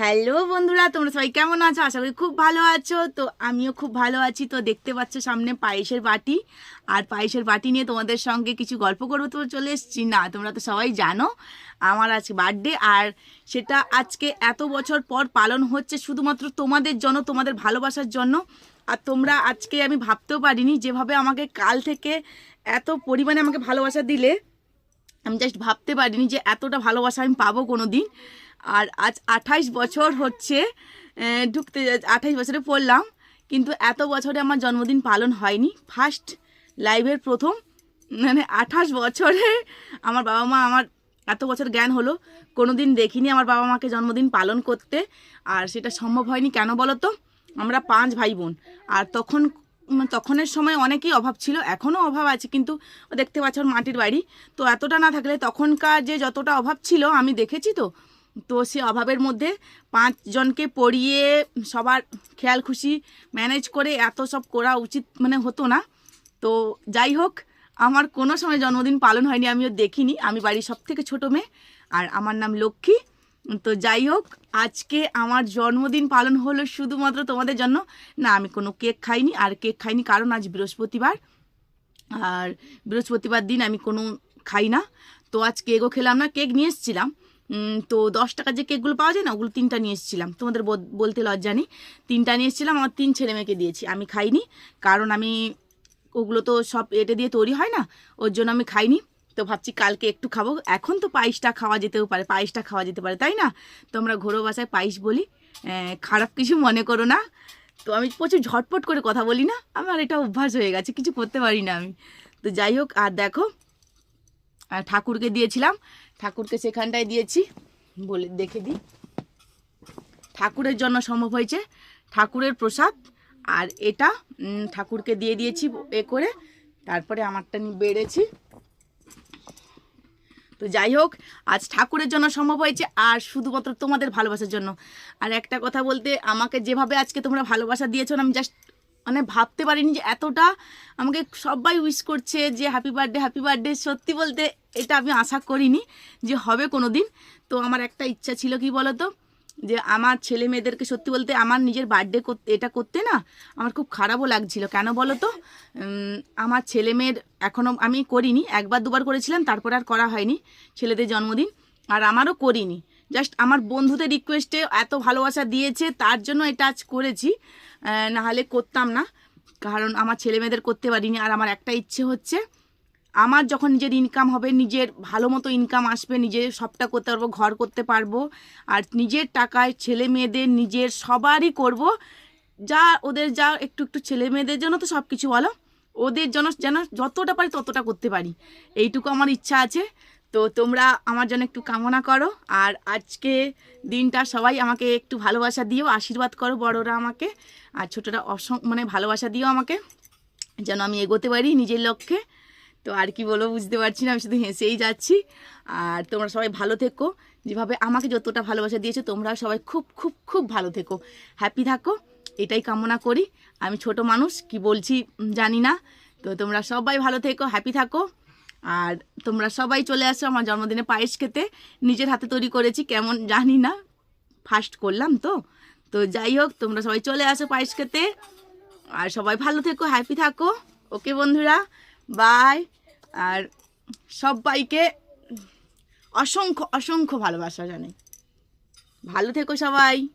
Hello বন্ধুরা, তোমরা সবাই কেমন আছো? আশা করি খুব ভালো আছো। তো আমিও খুব ভালো আছি। তো দেখতে পাচ্ছ সামনে পায়েসের বাটি। আর পায়েসের বাটি নিয়ে তোমাদের সঙ্গে কিছু গল্প করব তো চলে এসেছি। না, তোমরা তো সবাই জানো, আমার আজকে বার্থডে। আর সেটা আজকে এত বছর পর পালন হচ্ছে শুধুমাত্র তোমাদের জন্য, তোমাদের ভালোবাসার জন্য। আর তোমরা আজকে আমি ভাবতেও পারিনি যেভাবে আমাকে কাল থেকে এত পরিমাণে আমাকে ভালোবাসা দিলে। আমি জাস্ট ভাবতে পারিনি যে এতটা ভালোবাসা আমি পাবো কোনো দিন আর আজ আঠাইশ বছর হচ্ছে ঢুকতে আঠাইশ বছরে পড়লাম, কিন্তু এত বছরে আমার জন্মদিন পালন হয়নি। ফার্স্ট লাইভের প্রথম মানে আঠাশ বছরে আমার বাবা মা আমার এত বছর জ্ঞান হলো কোনো দিন দেখিনি আমার বাবা মাকে জন্মদিন পালন করতে। আর সেটা সম্ভব হয়নি, কেন বলো তো আমরা পাঁচ ভাই বোন, আর তখন তখনের সময় অনেকই অভাব ছিল, এখনও অভাব আছে, কিন্তু দেখতে পাচ্ছ মাটির বাড়ি। তো এতটা না থাকলে তখনকার যে যতটা অভাব ছিল, আমি দেখেছি তো তো সে অভাবের মধ্যে পাঁচজনকে পড়িয়ে সবার খেয়াল খুশি ম্যানেজ করে এত সব করা উচিত মানে হতো না। তো যাই হোক, আমার কোনো সময় জন্মদিন পালন হয়নি, আমিও দেখিনি। আমি বাড়ির সব থেকে ছোটো মেয়ে, আর আমার নাম লক্ষ্মী। তো যাই হোক, আজকে আমার জন্মদিন পালন হলো শুধুমাত্র তোমাদের জন্য। না, আমি কোনো কেক খাইনি, আর কেক খাইনি কারণ আজ বৃহস্পতিবার। আর বৃহস্পতিবার দিন আমি কোনো খাই না। তো আজ কেকও খেলাম না, কেক নিয়ে এসেছিলাম। তো দশ টাকার যে কেকগুলো পাওয়া যায় না, ওগুলো তিনটা নিয়ে এসেছিলাম। তোমাদের বল- বলতে লজ্জা নেই। তিনটা নিয়ে এসেছিলাম, আমার তিন ছেলে মেয়েকে দিয়েছি। আমি খাইনি, কারণ আমি ওগুলো তো সব এটে দিয়ে তৈরি হয় না, ওর জন্য আমি খাইনি। তো ভাবছি কালকে একটু খাব। এখন তো পায়েসটা খাওয়া যেতেও পারে, পায়েসটা খাওয়া যেতে পারে, তাই না? তো আমরা ঘরোয়া ভাষায় পায়েস বলি। খারাপ কিছু মনে করো না। তো আমি প্রচুর ঝটপট করে কথা বলি না। আমার এটা অভ্যাস হয়ে গেছে, কিছু করতে পারি না আমি। তো যাই হোক, আর দেখো ঠাকুরকে দিয়েছিলাম। ঠাকুরকে সেখানটায় দিয়েছি, বলে দেখে দিই। ঠাকুরের জন্য সম্ভব হয়েছে। ঠাকুরের প্রসাদ, আর এটা ঠাকুরকে দিয়ে দিয়েছি এ করে। তারপরে আমারটা নিয়ে বেড়েছি। তো যাই হোক, আজ ঠাকুরের জন্য সম্ভব হয়েছে, আর শুধুমাত্র তোমাদের ভালোবাসার জন্য। আর একটা কথা বলতে, আমাকে যেভাবে আজকে তোমরা ভালোবাসা দিয়েছ আমি জাস্ট মানে ভাবতে পারিনি যে এতটা আমাকে সবাই উইশ করছে যে হ্যাপি বার্থডে হ্যাপি বার্থডে সত্যি বলতে, এটা আমি আশা করিনি যে হবে কোনো দিন তো আমার একটা ইচ্ছা ছিল, কি বলতো? যে আমার ছেলে মেয়েদেরকে সত্যি বলতে আমার নিজের বার্থডে করতে, এটা করতে না আমার খুব খারাপও লাগছিল। কেন বলো তো? আমার ছেলে মেয়ের এখনও আমি করিনি, একবার দুবার করেছিলাম, তারপর আর করা হয়নি ছেলেদের জন্মদিন, আর আমারও করিনি। জাস্ট আমার বন্ধুদের রিকোয়েস্টে এত ভালোবাসা দিয়েছে, তার জন্য এটা আজ করেছি। নাহলে করতাম না, কারণ আমার ছেলে মেয়েদের করতে পারিনি, আর আমার একটা ইচ্ছে হচ্ছে আমার যখন নিজের ইনকাম হবে, নিজের ভালো মতো ইনকাম আসবে নিজে সবটা করতে পারব, ঘর করতে পারব, আর নিজের টাকায় ছেলে মেয়েদের নিজের সবারই করব। যা ওদের যা একটু একটু ছেলে মেয়েদের জন্য তো সব কিছু বলো ওদের জন্য যেন যতটা পারি ততটা করতে পারি। এইটুকু আমার ইচ্ছা আছে। তো তোমরা আমার জন্য একটু কামনা করো, আর আজকে দিনটা সবাই আমাকে একটু ভালোবাসা দিও, আশীর্বাদ করো বড়রা আমাকে, আর ছোটরা অসং মানে ভালোবাসা দিও আমাকে, যেন আমি এগোতে পারি নিজের লক্ষ্যে। তো আর কি বলব, বুঝতে পারছি না, আমি শুধু হেসেই যাচ্ছি। আর তোমরা সবাই ভালো থেকো। যেভাবে আমাকে যতটা ভালোবাসা দিয়েছ তোমরা সবাই খুব খুব খুব ভালো থেকো। হ্যাপি থাকো। এটাই কামনা করি। আমি ছোট মানুষ, কি বলছি জানি না। তো তোমরা সবাই ভালো থেকো হ্যাপি থাকো। আর তোমরা সবাই চলে আসো আমার জন্মদিনে পায়েস খেতে। নিজের হাতে তৈরি করেছি, কেমন জানি না। ফার্স্ট করলাম তো। তো যাই হোক, তোমরা সবাই চলে আসো পায়েস খেতে। আর সবাই ভালো থেকো হ্যাপি থাকো। ওকে বন্ধুরা। বাই। আর সবাইকে অসংখ্য অসংখ্য ভালোবাসা জানে ভালো থেকো সবাই।